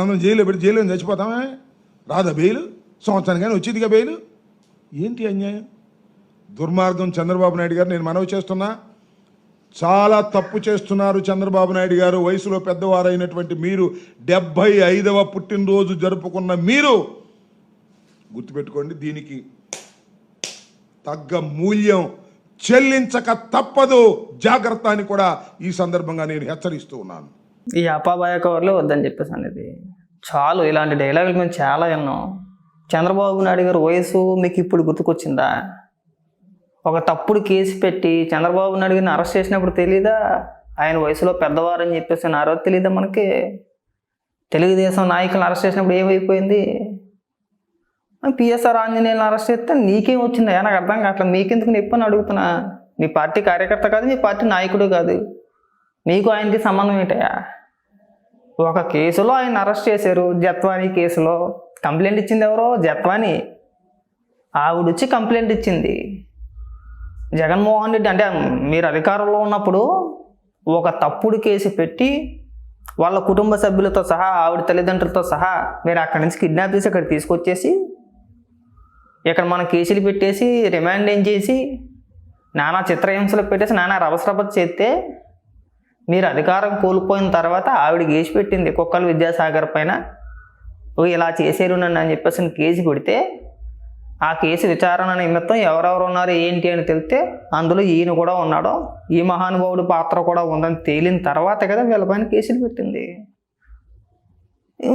మనందరం జైల్లో పెట్టి జైల్లో చచ్చిపోతామే రాదా బెయిల్? సంవత్సరానికి కానీ వచ్చేదిగా బెయిల్? ఏంటి అన్యాయం? దుర్మార్గం చంద్రబాబు నాయుడు గారు నేను మనవి చేస్తున్నా. చాలా తప్పు చేస్తున్నారు చంద్రబాబు నాయుడు గారు. వయసులో పెద్దవారైనటువంటి మీరు డెబ్బై ఐదవ పుట్టినరోజు జరుపుకున్న మీరు గుర్తుపెట్టుకోండి దీనికి తగ్గ మూల్యం చెల్లించక తప్పదు. జాగ్రత్త అని కూడా ఈ సందర్భంగా నేను హెచ్చరిస్తూ ఉన్నాను. ఈ అపాబాయ కవర్లో వద్దని చెప్పేసి అనేది చాలు ఇలాంటి డైలాగులు మేము చాలా విన్నాం. చంద్రబాబు నాయుడు గారి వయసు మీకు ఇప్పుడు గుర్తుకొచ్చిందా? ఒక తప్పుడు కేసు పెట్టి చంద్రబాబు నాయుడు గారిని అరెస్ట్ చేసినప్పుడు తెలీదా? ఆయన వయసులో పెద్దవారని చెప్పేసి ఆ రోజు తెలీదా మనకి? తెలుగుదేశం నాయకులను అరెస్ట్ చేసినప్పుడు ఏమైపోయింది? పిఎస్ఆర్ ఆంజనేయులను అరెస్ట్ చేస్తే నీకేం వచ్చిందా? నాకు అర్థం కావట్లేదు. మీకెందుకు? నొప్పి అని అడుగుతున్నా. మీ పార్టీ కార్యకర్త కాదు మీ పార్టీ నాయకుడు కాదు. నీకు ఆయనకి సంబంధం ఏంటయా ఒక కేసులో ఆయన అరెస్ట్ చేశారు. జత్వానీ కేసులో కంప్లైంట్ ఇచ్చింది ఎవరో? జత్వానీ. ఆవిడ వచ్చి కంప్లైంట్ ఇచ్చింది. జగన్మోహన్ రెడ్డి అంటే మీరు అధికారంలో ఉన్నప్పుడు ఒక తప్పుడు కేసు పెట్టి వాళ్ళ కుటుంబ సభ్యులతో సహా ఆవిడ తల్లిదండ్రులతో సహా మీరు అక్కడి నుంచి కిడ్నాప్ చేసి ఇక్కడ తీసుకొచ్చేసి ఇక్కడ మనం కేసులు పెట్టేసి రిమాండ్ ఏం చేసి నానా చిత్రహింసలు పెట్టేసి నానా రవసరపతి చేస్తే మీరు అధికారం కోల్పోయిన తర్వాత ఆవిడ కేసు పెట్టింది కుక్కల విద్యాసాగర్ పైన. ఓ ఇలా చేశారు నన్ను అని చెప్పేసి కేసు పెడితే ఆ కేసు విచారణ నిమిత్తం ఎవరెవరు ఉన్నారు ఏంటి అని తెలిస్తే అందులో ఈయన కూడా ఉన్నాడు. ఈ మహానుభావుడి పాత్ర కూడా ఉందని తేలిన తర్వాత కదా వీళ్ళ పైన కేసులు పెట్టింది.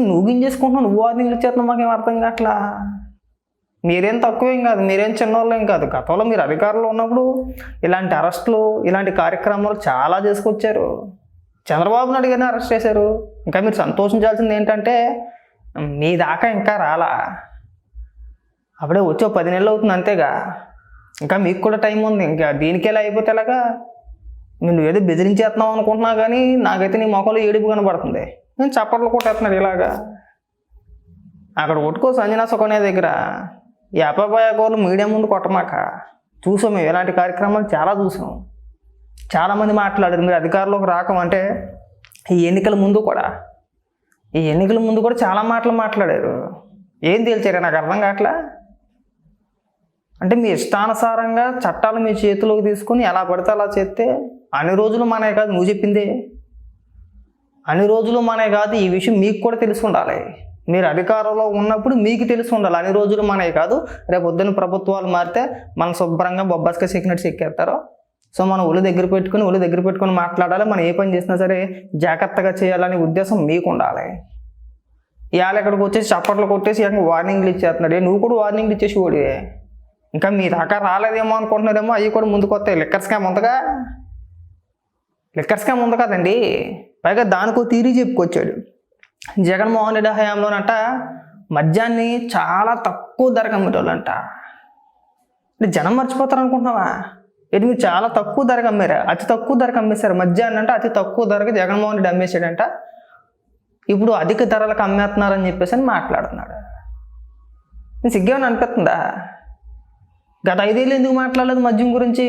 నువ్వు గింజేసుకుంటున్నావు నువ్వు వార్నింగ్లు ఇచ్చేస్తున్నావు మాకేం అర్థం కావట్లా? మీరేం తక్కువేం కాదు మీరేం చిన్నవాళ్ళేం కాదు. గతంలో మీరు అధికారంలో ఉన్నప్పుడు ఇలాంటి అరెస్టులు ఇలాంటి కార్యక్రమాలు చాలా చేసుకొచ్చారు. చంద్రబాబు నాయుడు గారిని అరెస్ట్ చేశారు. ఇంకా మీరు సంతోషించాల్సింది ఏంటంటే మీ దాకా ఇంకా రాలా. అప్పుడే వచ్చే పది నెలలు అవుతుంది అంతేగా. ఇంకా మీకు కూడా టైం ఉంది. ఇంకా దీనికి ఎలా అయిపోతే ఎలాగా? నువ్వు ఏదో బెదిరించేస్తున్నావు అనుకుంటున్నా కానీ నాకైతే నీ మొఖంలో ఏడుపు కనబడుతుంది. నేను చప్పట్లు కొట్టేస్తున్నాడు ఇలాగా. అక్కడ కొట్టుకో సంజనా సుకన్య దగ్గర. ఈ అపబాయ కోళ్ళు మీడియా ముందు కొట్టమాక చూసాం మేము ఇలాంటి కార్యక్రమాలు చాలా చూసాం. చాలామంది మాట్లాడారు మీరు అధికారంలోకి రాకమంటే ఈ ఎన్నికల ముందు కూడా ఈ ఎన్నికల ముందు కూడా చాలా మాటలు మాట్లాడారు. ఏం తేల్చారు నాకు అర్థం కావట్లా? అంటే మీ ఇష్టానుసారంగా చట్టాలు మీ చేతిలోకి తీసుకొని ఎలా పడితే అలా చేస్తే అన్ని రోజులు మనే కాదు నువ్వు చెప్పిందే. అన్ని రోజులు మనే కాదు ఈ విషయం మీకు కూడా తెలిసి ఉండాలి. మీరు అధికారంలో ఉన్నప్పుడు మీకు తెలిసి ఉండాలి. అన్ని రోజులు మనవి కాదు. రేపు పొద్దున్న ప్రభుత్వాలు మారితే మనం శుభ్రంగా బొబ్బాస్గా సెక్కినట్టు ఎక్కేస్తారు. సో మనం ఒళ్ళు దగ్గర పెట్టుకుని ఒళ్ళు దగ్గర పెట్టుకుని మాట్లాడాలి. మనం ఏ పని చేసినా సరే జాగ్రత్తగా చేయాలనే ఉద్దేశం మీకు ఉండాలి. ఇవాళ ఇక్కడికి వచ్చేసి చప్పట్లు కొట్టేసి ఇంకా వార్నింగ్లు ఇచ్చేస్తున్నాడు. నువ్వు కూడా వార్నింగ్లు ఇచ్చేసి ఓడివే ఇంకా మీ దాకా రాలేదేమో అనుకుంటున్నారేమో అవి కూడా ముందుకు వస్తాయి. లిక్కర్ స్కామ్ ఉందిగా? లిక్కర్ స్కామ్ ఉంది కదండి. పైగా దానికో తీరి చెప్పుకొచ్చాడు. జగన్మోహన్ రెడ్డి హయాంలోనంట మద్యాన్ని చాలా తక్కువ ధరకు అమ్మేటోళ్ళంట. అంటే జనం మర్చిపోతారు అనుకుంటున్నావా ఇది మీరు చాలా తక్కువ ధరకు అమ్మారు? అతి తక్కువ ధరకు అమ్మేశారు. మధ్యాహ్నం అంటే అతి తక్కువ ధరకు జగన్మోహన్ రెడ్డి అమ్మేశాడంట. ఇప్పుడు అధిక ధరలకు అమ్మేస్తున్నారని చెప్పేసి అని మాట్లాడుతున్నాడు. నేను సిగ్గేమని అనిపిస్తుందా? గత ఐదేళ్ళు ఎందుకు మాట్లాడలేదు మద్యం గురించి?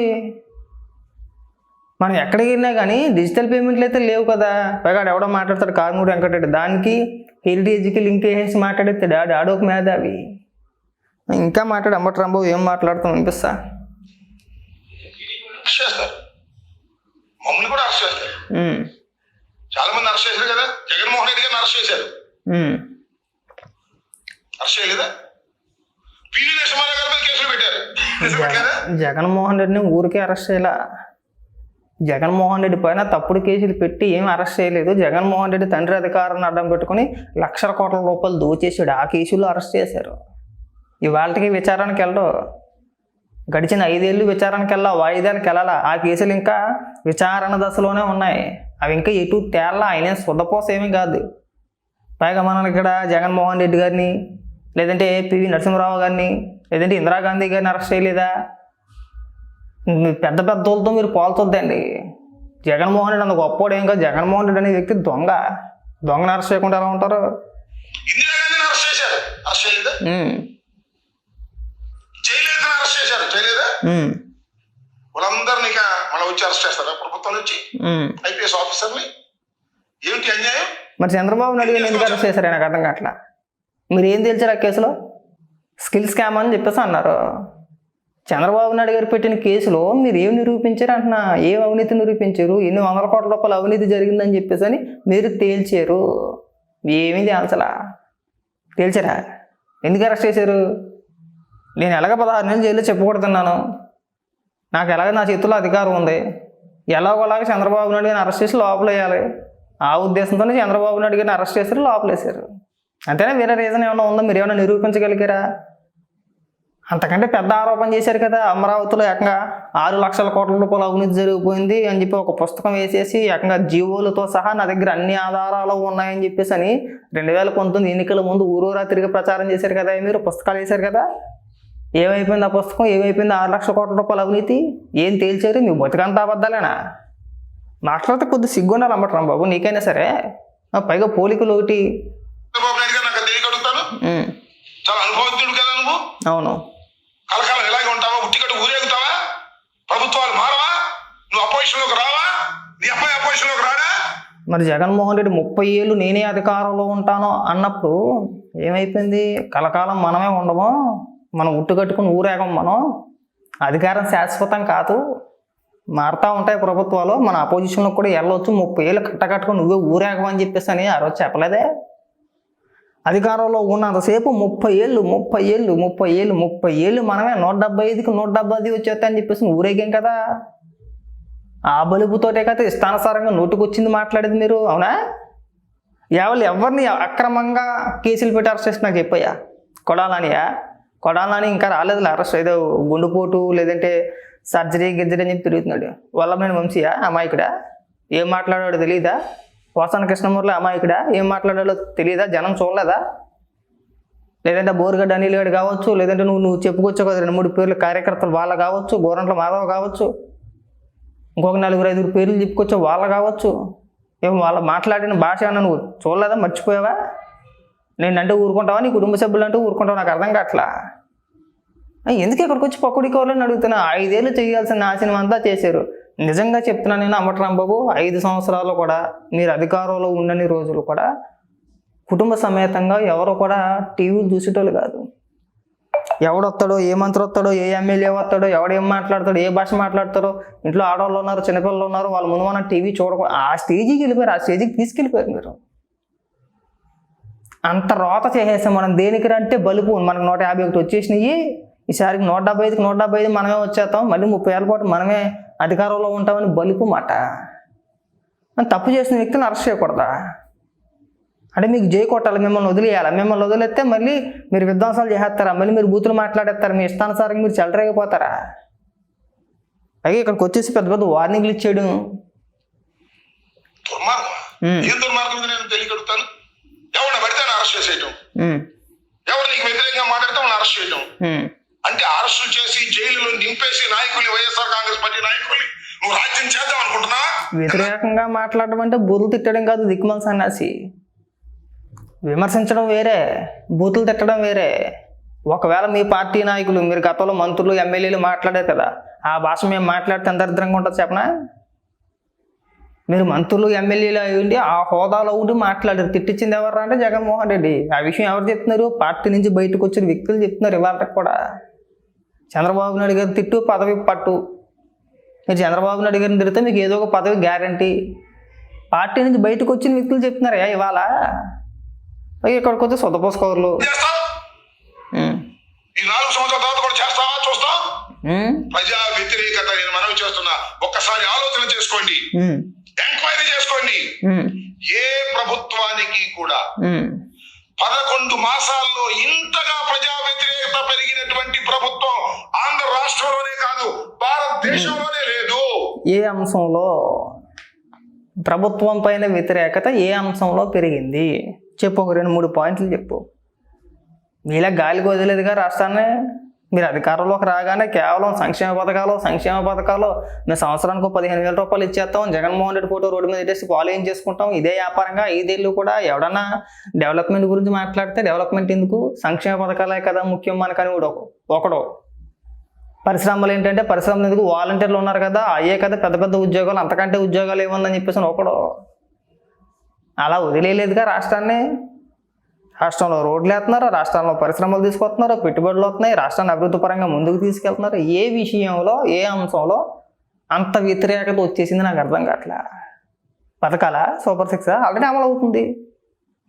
మనం ఎక్కడికి వెళ్ళినా కానీ డిజిటల్ పేమెంట్లు అయితే లేవు కదా. పైగా ఆడు ఎవడో మాట్లాడతాడు కారుమూడి వెంకటరెడ్డి. దానికి హెరిటేజ్కి లింక్ వేసి మాట్లాడితే డాడీ ఆడోక మేధావి. ఇంకా మాట్లాడు అమ్మటి రాంబాబు ఏం మాట్లాడుతాం అనిపిస్తా మమ్మల్ని కూడా అరెస్ట్ చేస్తారు చాలా మంది అరెస్ట్ చేశారు కదా జగన్మోహన్ రెడ్డి గారిని అరెస్ట్ చేశారు. అరెస్ట్ చేయలేదా? పివి నరసింహారావు గారి మీద కేసులు పెట్టారు. జగన్మోహన్ రెడ్డిని ఊరికే అరెస్ట్ చేయాల? జగన్మోహన్ రెడ్డి పైన తప్పుడు కేసులు పెట్టి ఏం అరెస్ట్ చేయలేదు. జగన్మోహన్ రెడ్డి తండ్రి అధికారాన్ని అడ్డం పెట్టుకుని లక్షల కోట్ల రూపాయలు దోచేసాడు ఆ కేసులో అరెస్ట్ చేశారు. ఇవాళకి విచారానికి వెళ్ళరు. గడిచిన ఐదేళ్ళు విచారణకి వెళ్ళా వాయిదాలకు వెళ్ళాలా? ఆ కేసులు ఇంకా విచారణ దశలోనే ఉన్నాయి. అవి ఇంకా ఎటు తేళ్ళ ఆయన శుద్ధపోసేమీ కాదు. పైగా మనం ఇక్కడ జగన్మోహన్ రెడ్డి గారిని లేదంటే పివి నరసింహరావు గారిని లేదంటే ఇందిరాగాంధీ గారిని అరెస్ట్ చేయలేదా? పెద్ద పెద్ద వాళ్ళతో మీరు పోల్చొద్దండి. జగన్మోహన్ రెడ్డి అంత గొప్పోడు ఏం కాదు. జగన్మోహన్ రెడ్డి అనే వ్యక్తి దొంగ. దొంగను అరెస్ట్ చేయకుండా ఎలా ఉంటారు? వాళ్ళందరినీ మళ్ళీ వచ్చి అరెస్ట్ చేస్తారా ప్రభుత్వం నుంచి. ఐపీఎస్ ఆఫీసర్ని? అన్యాయం? మరి చంద్రబాబు నాయుడు ఎందుకు అరెస్ట్ చేశారు? నాకు అర్థం కావట్లా. మీరు ఏం తెలిసారు ఆ కేసులో? స్కిల్ స్కామ్ అని చెప్పేసి అన్నారు. చంద్రబాబు నాయుడు గారు పెట్టిన కేసులో మీరు ఏం నిరూపించారు అంటున్నా? ఏం అవినీతి నిరూపించారు? ఎన్ని వందల కోట్ల రూపాయలు అవినీతి జరిగిందని చెప్పేసి అని మీరు తేల్చారు. ఏమీ తేల్చలా తేల్చారా? ఎందుకు అరెస్ట్ చేశారు? నేను ఎలాగ పదహారు నెలలు జైల్లో చెప్పకూడదున్నాను నాకు ఎలాగ నా చేతుల్లో అధికారం ఉంది? ఎలాగోలాగా చంద్రబాబు నాయుడు గారిని అరెస్ట్ చేసి లోపల వేయాలి ఆ ఉద్దేశంతోనే చంద్రబాబు నాయుడు గారిని అరెస్ట్ చేశారు లోపలేశారు. అంతేనా? వేరే రీజన్ ఏమైనా ఉందో? మీరు ఏమైనా నిరూపించగలిగారా? అంతకంటే పెద్ద ఆరోపణ చేశారు కదా అమరావతిలో ఏకంగా ఆరు లక్షల కోట్ల రూపాయలు అవినీతి జరిగిపోయింది అని చెప్పి ఒక పుస్తకం వేసేసి ఏకంగా జీవోలతో సహా నా దగ్గర అన్ని ఆధారాలు ఉన్నాయని చెప్పేసి అని రెండు వేల పంతొమ్మిది ఎన్నికల ముందు ఊరూరా తిరిగి ప్రచారం చేశారు కదా మీరు పుస్తకాలు వేశారు కదా? ఏమైపోయింది ఆ పుస్తకం? ఏమైపోయింది? ఆరు లక్షల కోట్ల రూపాయల అవినీతి? ఏం తేల్చారు? మీ బతుకంతా అబద్ధాలేనా? మాట్లాడితే కొద్ది సిగ్గుండాలి అమ్మటం బాబు నీకైనా సరే. పైగా పోలికలు ఒకటి. చాలా అనుభవజ్ఞుడు కదా నువ్వు? అవును కలకాలం ఇలాగే ఉంటావా ఉట్టికట్టు ఊరేగుతావా ప్రభుత్వాలు మారవా నువ్వు అపోజిషన్లోకి రావా? నీ అబ్బాయి అపోజిషన్లోకి రాడా? మరి జగన్మోహన్ రెడ్డి ముప్పై ఏళ్ళు నేనే అధికారంలో ఉంటాను అన్నప్పుడు ఏమైపోయింది? కలకాలం మనమే ఉండము? మనం ఉట్టు కట్టుకుని ఊరేగం మనం? అధికారం శాశ్వతం కాదు. మారుతూ ఉంటాయి ప్రభుత్వాలు. మన అపోజిషన్లో కూడా వెళ్ళొచ్చు. ముప్పై ఏళ్ళు కట్టకట్టుకుని నువ్వే ఊరేగం అని చెప్పేసి అని ఆ రోజు చెప్పలేదే? అధికారంలో ఉన్నంతసేపు ముప్పై ఏళ్ళు ముప్పై ఏళ్ళు ముప్పై ఏళ్ళు ముప్పై ఏళ్ళు మనమే నూట డెబ్బై ఐదుకి నూట డెబ్బై ఐదు వచ్చేస్తాయని చెప్పేసి ఊరేగాం కదా? ఆ బలుపుతోటే కదా ఇష్టానుసారంగా నోటుకొచ్చింది మాట్లాడేది మీరు అవునా? ఎవరు ఎవరిని అక్రమంగా కేసులు పెట్టి అరెస్ట్ చేసి నాకు చెప్పయ్యా. కొడాలనియా కొడాలని ఇంకా రాలేదు అరెస్ట్ ఏదో గుండెపోటు లేదంటే సర్జరీ గిర్జరీ అని చెప్పి తిరుగుతున్నాడు. వల్లభనేని వంశీయా అమాయకుడా? ఏం మాట్లాడాడో తెలియదా పోసాన కృష్ణమూర్తి అమాయకుడా? ఏం మాట్లాడాడో తెలియదా జనం చూడలేదా? లేదంటే బోరుగడ్డ అనిల్ గారు కావచ్చు లేదంటే నువ్వు నువ్వు చెప్పుకోవచ్చు కదా రెండు మూడు పేర్లు కార్యకర్తలు వాళ్ళ కావచ్చు గోరంట్ల మాధవ్ కావచ్చు. ఇంకొక నలుగురు ఐదుగురు పేర్లు చెప్పుకొచ్చే వాళ్ళు కావచ్చు. ఏం వాళ్ళ మాట్లాడిన భాష అన్న నువ్వు చూడలేదా? మర్చిపోయావా? నేను అంటే ఊరుకుంటావా? నీ కుటుంబ సభ్యులు అంటే ఊరుకుంటావా? నాకు అర్థం కావట్లా? ఎందుకు ఇక్కడికి వచ్చి పక్కుడి కోవాలని అడుగుతున్నా? ఐదేళ్ళు చేయాల్సిన నాశనం అంతా చేశారు. నిజంగా చెప్తున్నా నేను అమ్మటరాం బాబు ఐదు సంవత్సరాలు కూడా మీరు అధికారంలో ఉండని రోజులు కూడా కుటుంబ సమేతంగా ఎవరు కూడా టీవీలు చూసేటోళ్ళు కాదు. ఎవడొస్తాడో ఏ మంత్రి వస్తాడో ఏ ఎమ్మెల్యే వస్తాడో ఎవడు ఏం మాట్లాడతాడో ఏ భాష మాట్లాడతారో ఇంట్లో ఆడవాళ్ళు ఉన్నారు చిన్నపిల్లలు ఉన్నారు వాళ్ళ ముందు మనం టీవీ చూడకూడదు ఆ స్టేజీకి వెళ్ళిపోయారు ఆ స్టేజీకి తీసుకెళ్ళిపోయారు మీరు. అంత రోత చేసేసాం మనం. దేనికి అంటే బలుపు. మనకు నూట యాభై ఒకటి వచ్చేసినాయి. ఈసారికి నూట డెబ్బై ఐదుకి నూట డెబ్బై ఐదు మనమే వచ్చేస్తాం. మళ్ళీ ముప్పై ఏళ్ళ పాటు మనమే అధికారంలో ఉంటామని బలుపు మాట. తప్పు చేసిన వ్యక్తిని అరెస్ట్ చేయకూడదా? అంటే మీకు జై కొట్టాలి మిమ్మల్ని వదిలేయాలి. మిమ్మల్ని వదిలేస్తే మళ్ళీ మీరు విధ్వంసాలు చేసేస్తారా? మళ్ళీ మీరు బూతులు మాట్లాడేస్తారా? మీ ఇష్టానుసారంగా మీరు చెలరేగిపోతారా? అలాగే ఇక్కడికి వచ్చేసి పెద్ద పెద్ద వార్నింగ్లు ఇచ్చాడు. అంటే అరెస్టులు చేసి జైలులో నింపేసి నాయకుల్ని వైఎస్ఆర్ కాంగ్రెస్ పార్టీ నాయకుల్ని నువ్వు రాజ్యం చేద్దాం అనుకుంటున్నావా? వ్యతిరేకంగా మాట్లాడడం అంటే బూతులు తిట్టడం కాదు దిక్కుమల సన్యాసి. విమర్శించడం వేరే బూతులు తిట్టడం వేరే. ఒకవేళ మీ పార్టీ నాయకులు మీరు గతంలో మంత్రులు ఎమ్మెల్యేలు మాట్లాడారు కదా ఆ భాష మేము మాట్లాడితే ఎంత దరిద్రంగా ఉంటుంది చెప్పనా? మీరు మంత్రులు ఎమ్మెల్యేలు అయ్యండి ఆ హోదాలో ఉండి మాట్లాడారు. తిట్టించింది ఎవరు అంటే జగన్మోహన్ రెడ్డి. ఆ విషయం ఎవరు చెప్తున్నారు? పార్టీ నుంచి బయటకు వచ్చిన వ్యక్తులు చెప్తున్నారు ఇవాళ కూడా. చంద్రబాబు నాయుడు గారు తిట్టు పదవి పట్టు. మీరు చంద్రబాబు నాయుడు గారిని తిడితే మీకు ఏదో ఒక పదవి గ్యారంటీ పార్టీ నుంచి బయటకు వచ్చిన వ్యక్తులు చెప్తున్నారా ఇవాళ ఇక్కడికి వచ్చి సొద్దపోసుకోర్లు చేస్తావు ఈ నాలుగు సంవత్సరాల తర్వాత కూడా చేస్తావా చూస్తాం? ప్రజా వ్యతిరేకత నేను మనవి చేస్తున్నా. ఒక్కసారి ఆలోచన చేసుకోండి. ఎంక్వైరీ చేసుకోండి. ఏ ప్రభుత్వానికి కూడా పదకొండు మాసాల్లో ఇంతగా ప్రజా వ్యతిరేకత పెరిగినటువంటి ప్రభుత్వం ఆంధ్ర రాష్ట్రంలోనే కాదు భారతదేశంలోనే లేదు. ఏ అంశంలో? ప్రభుత్వం పైన వ్యతిరేకత ఏ అంశంలో పెరిగింది? చెప్పు ఒక రెండు మూడు పాయింట్లు చెప్పు. మీలా గాలికి వదిలేదుగా రాష్ట్రాన్ని. మీరు అధికారంలోకి రాగానే కేవలం సంక్షేమ పథకాలు సంక్షేమ పథకాలు మేము సంవత్సరానికి పదిహేను వేల రూపాయలు ఇచ్చేస్తాం. జగన్మోహన్ రెడ్డి ఫోటో రోడ్డు మీద పెట్టేసి పాలయం చేసుకుంటాం? ఇదే వ్యాపారంగా ఐదేళ్ళు కూడా ఎవడన్నా డెవలప్మెంట్ గురించి మాట్లాడితే డెవలప్మెంట్ ఎందుకు? సంక్షేమ పథకాలే కదా ముఖ్యం మనకని కూడా ఒకడు. పరిశ్రమలు ఏంటంటే పరిశ్రమలు ఎందుకు? వాలంటీర్లు ఉన్నారు కదా అయ్యే కదా పెద్ద పెద్ద ఉద్యోగాలు అంతకంటే ఉద్యోగాలు ఏముందని చెప్పేసి ఒకడు. అలా వదిలేయలేదుగా రాష్ట్రాన్ని. రాష్ట్రంలో రోడ్లు వేస్తున్నారు? రాష్ట్రంలో పరిశ్రమలు తీసుకొస్తున్నారు? పెట్టుబడులు వస్తున్నాయి. రాష్ట్రాన్ని అభివృద్ధి పరంగా ముందుకు తీసుకెళ్తున్నారు? ఏ విషయంలో ఏ అంశంలో అంత వ్యతిరేకత వచ్చేసింది నాకు అర్థం కావట్లే? పథకాల సూపర్ సిక్స్ ఆల్రెడీ అమలు అవుతుంది.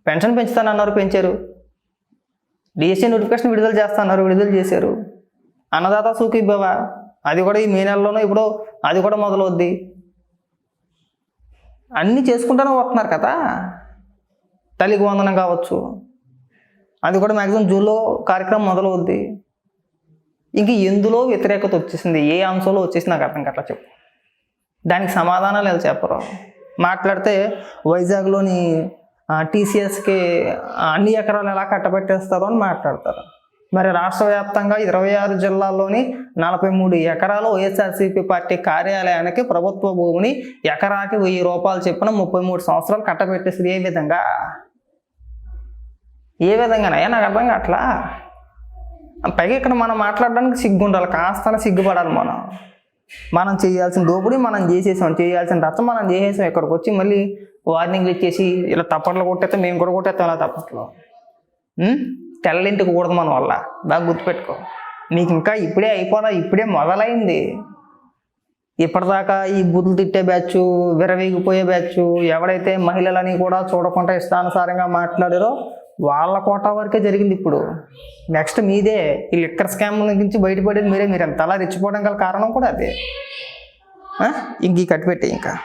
పెన్షన్ పెంచుతానన్నారు పెంచారు. డిఎస్సీ నోటిఫికేషన్ విడుదల చేస్తున్నారు విడుదల చేశారు. అన్నదాత సూకి బావా అది కూడా ఈ మే నెలలోనో ఇప్పుడు అది కూడా మొదలవుద్ది. అన్నీ చేసుకుంటూనే వస్తున్నారు కదా. తల్లికి వందనం కావచ్చు. అది కూడా మ్యాక్సిమం జూన్లో కార్యక్రమం మొదలవుద్ది. ఇంక ఎందులో వ్యతిరేకత వచ్చేసింది? ఏ అంశంలో వచ్చేసింది? నాకు అర్థం కట్లా చెప్పు. దానికి సమాధానాలు ఎలా చెప్పరు? మాట్లాడితే వైజాగ్లోని టీసీఎస్కి అన్ని ఎకరాలు ఎలా కట్టబెట్టేస్తారో అని మాట్లాడతారు. మరి రాష్ట్ర వ్యాప్తంగా ఇరవై ఆరు జిల్లాల్లోని నలభై మూడు ఎకరాలు వైఎస్ఆర్సీపీ పార్టీ కార్యాలయానికి ప్రభుత్వ భూమిని ఎకరాకి వెయ్యి రూపాయలు చెప్పిన ముప్పై మూడు సంవత్సరాలు కట్టబెట్టేసింది ఏ విధంగా? ఏ విధంగానయ్యా? నాకు అర్థం కావట్లా? పైగా ఇక్కడ మనం మాట్లాడడానికి సిగ్గు ఉండాలి కాస్త సిగ్గుపడాలి మనం. మనం చేయాల్సిన దోపిడీ మనం చేసేసాం. చేయాల్సిన రచ్చ మనం చేసేసాం. ఇక్కడికి వచ్చి మళ్ళీ వార్నింగ్లు ఇచ్చేసి ఇలా తప్పట్లు కొట్టేస్తే మేము కూడా కొట్టేస్తాం. ఇలా తప్పట్లో. తెల్లింటికి కూడదు మన వల్ల. బాగా గుర్తుపెట్టుకో. నీకు ఇంకా ఇప్పుడే అయిపోదా ఇప్పుడే మొదలైంది. ఇప్పటిదాకా ఈ బుద్ధులు తిట్టే బ్యాచ్ విరవీగిపోయే బ్యాచ్ ఎవడైతే మహిళలని కూడా చూడకుండా ఇష్టానుసారంగా మాట్లాడారో వాళ్ళ కోట వరకే జరిగింది ఇప్పుడు. నెక్స్ట్ మీదే ఈ లిక్కర్ స్కామ్ నుంచి బయటపడేది మీరే. మీరు ఎంత అలా రెచ్చిపోవడం గల కారణం కూడా అదే. ఇంక ఈ కట్టిపెట్టే ఇంకా.